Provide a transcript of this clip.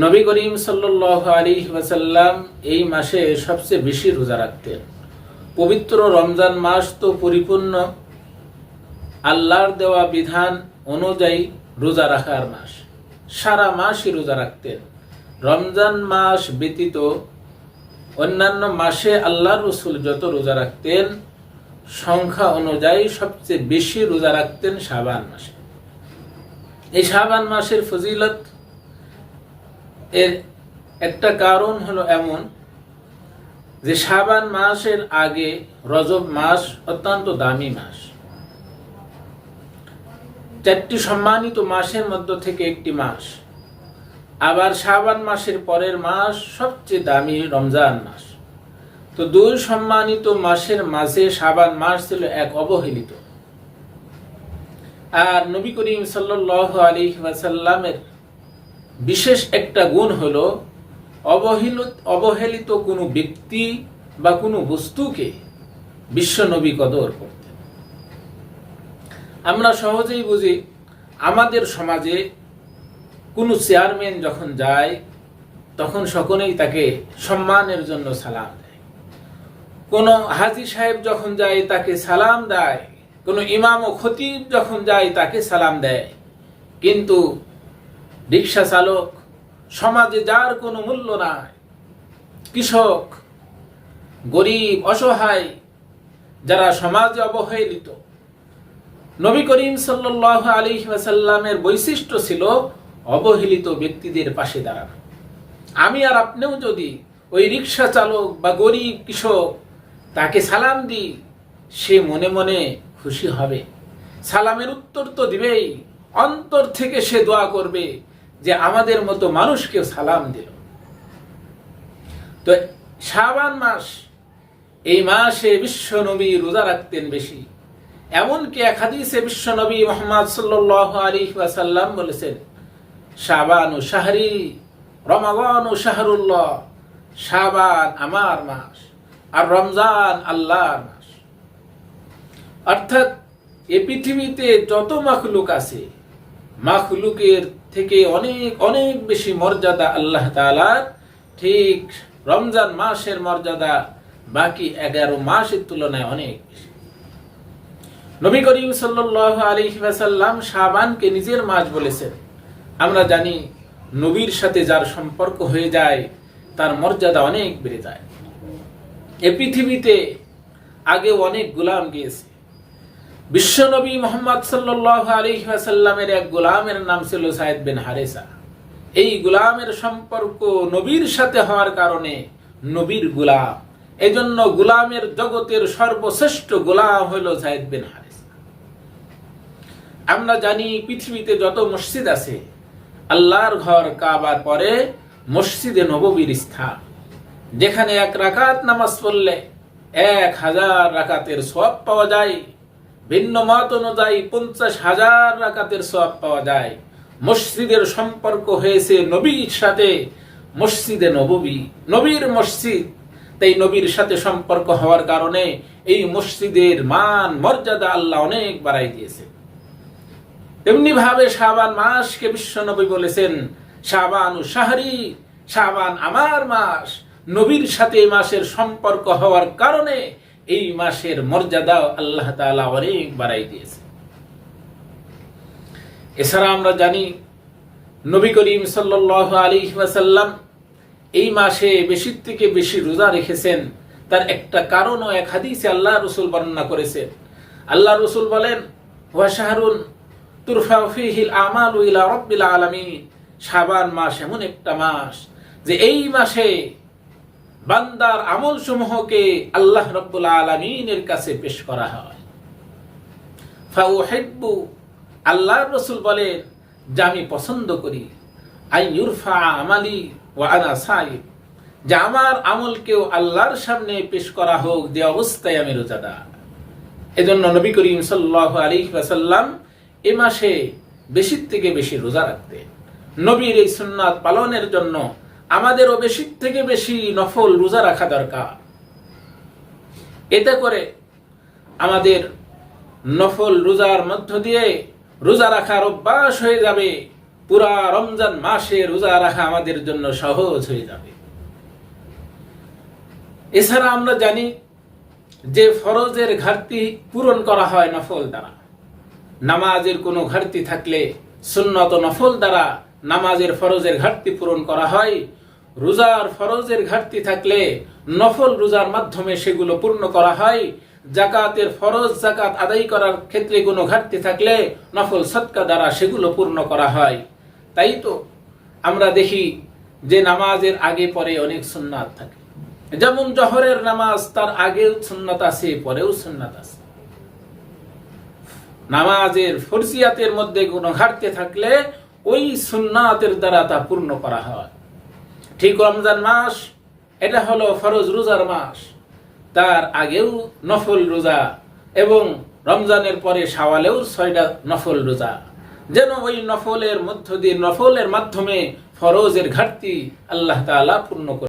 নবী করিম সাল্লাহ আলী ওয়াসাল্লাম এই মাসে সবচেয়ে বেশি রোজা রাখতেন। পবিত্র রমজান মাস তো পরিপূর্ণ। আল্লাহর দেওয়া বিধান অনুযায়ী রোজা রাখার মাস। সারা মাসই রোজা রাখতেন। রমজান মাস ব্যতীত অন্যান্য মাসে আল্লাহ রসুল যত রোজা রাখতেন, সংখ্যা অনুযায়ী সবচেয়ে বেশি রোজা রাখতেন শাবান মাসে। এই শাবান মাসের ফজিলত এর একটা কারণ হলো এমন যে শাবান মাসের আগে রজব মাস অত্যন্ত দামি মাস। চারটি সম্মানিত মাসের মধ্য থেকে একটি মাস। আবার শাবান মাসের পরের মাস সবচেয়ে দামি রমজান মাস। তো দুই সম্মানিত মাসের মাঝে শাবান মাস ছিল এক অবহেলিত। আর নবী করিম সাল্লাহ আলী ওয়াসাল্লামের বিশেষ একটা গুণ হল অবহেলিত অবহেলিত কোনো ব্যক্তি বা কোনো বস্তুকে বিশ্ব নবী কদর করতেন। আমরা সহজেই বুঝি আমাদের সমাজে কোনো চেয়ারম্যান যখন যায়, তখন সকলেই তাকে সম্মানের জন্য সালাম দেয়। কোনো হাজি সাহেব যখন যায়, তাকে সালাম দেয়। কোনো ইমাম ও খতিব যখন যায়, তাকে সালাম দেয়। কিন্তু রিক্সা চালক, সমাজে যার কোনো মূল্য নাই, কৃষক, গরিব, অসহায়, যারা সমাজে অবহেলিত। নবী করিম সাল্লাহ আলী ওয়াসাল্লামের বৈশিষ্ট্য ছিল অবহেলিত ব্যক্তিদের পাশে দাঁড়ানো। আমি আর আপনিও যদি ওই রিক্সা চালক বা গরিব কৃষক তাকে সালাম দিই, সে মনে মনে খুশি হবে। সালামের উত্তর তো দিবেই, অন্তর থেকে সে দোয়া করবে যে আমাদের মতো মানুষকেও সালাম দিল। তো শাবান মাস, এই মাসে বিশ্ব নবী রোজা রাখতেন বেশি। এমনকি এক হাদিসে বিশ্ব নবী মোহাম্মদ সাল্লাহ আলী ওয়াসাল্লাম বলেছেন, শাবান ও শাহরি রমাগন ও শাহরুল্লাহ, শাবান আমার মাস আর রমজান আল্লাহর মাস। অর্থাৎ এ পৃথিবীতে যত মাখলুক আছে, মাখলুকের থেকে অনেক অনেক বেশি মর্যাদা আল্লাহ তালার ঠিক রমজান মাসের মর্যাদা বাকি এগারো মাসের তুলনায় অনেক বেশি। নবী করিম সাল্লাহ আলী ওয়াসাল্লাম শাবানকে নিজের মাস বলেছেন। আমরা জানি নবীর সাথে যার সম্পর্ক হয়ে যায়, তার মর্যাদা অনেক বেড়ে যায়। এ পৃথিবীতে আগে অনেক গোলাম গিয়েছে। বিশ্বনবী মোহাম্মদ সাল্লাহ আলী এক গোলামের নাম ছিল সাইদ বিন হারেসা। এই গোলামের সম্পর্ক নবীর সাথে হওয়ার কারণে নবীর গোলাম। এজন্য গোলামের জগতের সর্বশ্রেষ্ঠ গোলাম হইল সাইদ বিন হারেসা। আমরা জানি পৃথিবীতে যত মসজিদ আছে, আল্লাহর ঘর কাবার পরে মসজিদে নববীর স্থান। যেখানে এক রাকাত নামাজ পড়লে এক হাজার রাকাতের সব পাওয়া যায়। ভিন্ন মত অনুযায়ী পঞ্চাশ হাজার রাকাতের সব পাওয়া যায়। মসজিদের সম্পর্ক হয়েছে নবীর সাথে। মসজিদে নববী, নবীর মসজিদ। তাই নবীর সাথে সম্পর্ক হওয়ার কারণে এই মসজিদের মান, মর্যাদা আল্লাহ অনেক বাড়াই দিয়েছে। তেমনি ভাবে শাবান মাসকে বিশ্ব নবী বলেছেন, শাবান শাহরি, শাবান আমার মাস। নবীর সাথে এই মাসের সম্পর্ক হওয়ার কারণে এই মাসের মর্যাদা আল্লাহ তালা অনেক বাড়াই দিয়েছে। এছাড়া আমরা জানি, নবী করিম সাল্লাহ আলী ওয়াসাল্লাম এই মাসে বেশি থেকে বেশি রোজা রেখেছেন। তার একটা কারণও এক হাদিসে আল্লাহ রসুল বর্ণনা করেছেন। আল্লাহ রসুল বলেন, ওয়া শাহরুন তুরফা ফিহিল আমাল ইলা রব্বিল আলামিন। শাবান মাস এমন একটা মাস যে এই মাসে বান্দার আমল সমূহকে আল্লাহ রব্বুল আলমিনের কাছে পেশ করা হয়। আল্লাহর রসুল বলেন, যে আমি পছন্দ করি আই ইউরফা আমালি ও আনা যে আমার আমলকেও আল্লাহর সামনে পেশ করা হোক, যে অবস্থায় আমি রোজাদার। এজন্য নবী করিম সাল্লাহ আলী ওয়াসাল্লাম এ মাসে বেশি থেকে বেশি রোজা রাখতেন। নবীর এই সুন্নাত পালনের জন্য আমাদেরও বেশি থেকে বেশি নফল রোজা রাখা দরকার। এতে করে আমাদের নফল রোজার মধ্য দিয়ে রোজা রাখার অভ্যাস হয়ে যাবে। পুরা রমজান মাসে রোজা রাখা আমাদের জন্য সহজ হয়ে যাবে। এছাড়া আমরা জানি যে ফরজের ঘাটতি পূরণ করা হয় নফল দ্বারা। নামাজের কোনো ঘাটতি থাকলে সুন্নত নফল দ্বারা নামাজের ফরজের ঘাটতি পূরণ করা হয়। রোজার ফরজের ঘাটতি থাকলে নফল রোজার মাধ্যমে সেগুলো পূর্ণ করা হয়। জাকাতের ফরজ জাকাত আদায় করার ক্ষেত্রে কোনো ঘাটতি থাকলে নফল সৎকা দ্বারা সেগুলো পূর্ণ করা হয়। তাই তো আমরা দেখি যে নামাজের আগে পরে অনেক সুন্নাত থাকে। যেমন জহরের নামাজ তার আগেও সুন্নাত আছে, পরেও সুন্নাত আছে। নামাজের ফরজিয়াতের মধ্যে কোনো ঘাটতি থাকলে ওই সুন্নাতের দ্বারা তা পূর্ণ করা হয়। ঠিক রমজান মাস, এটা হলো ফরজ রোজার মাস। তার আগেও নফল রোজা এবং রমজানের পরে সাওয়ালেও ছয়টা নফল রোজা। যেন ওই নফলের মধ্য দিয়ে নফলের মাধ্যমে ফরজের ঘাটতি আল্লাহ তালা পূর্ণ করে।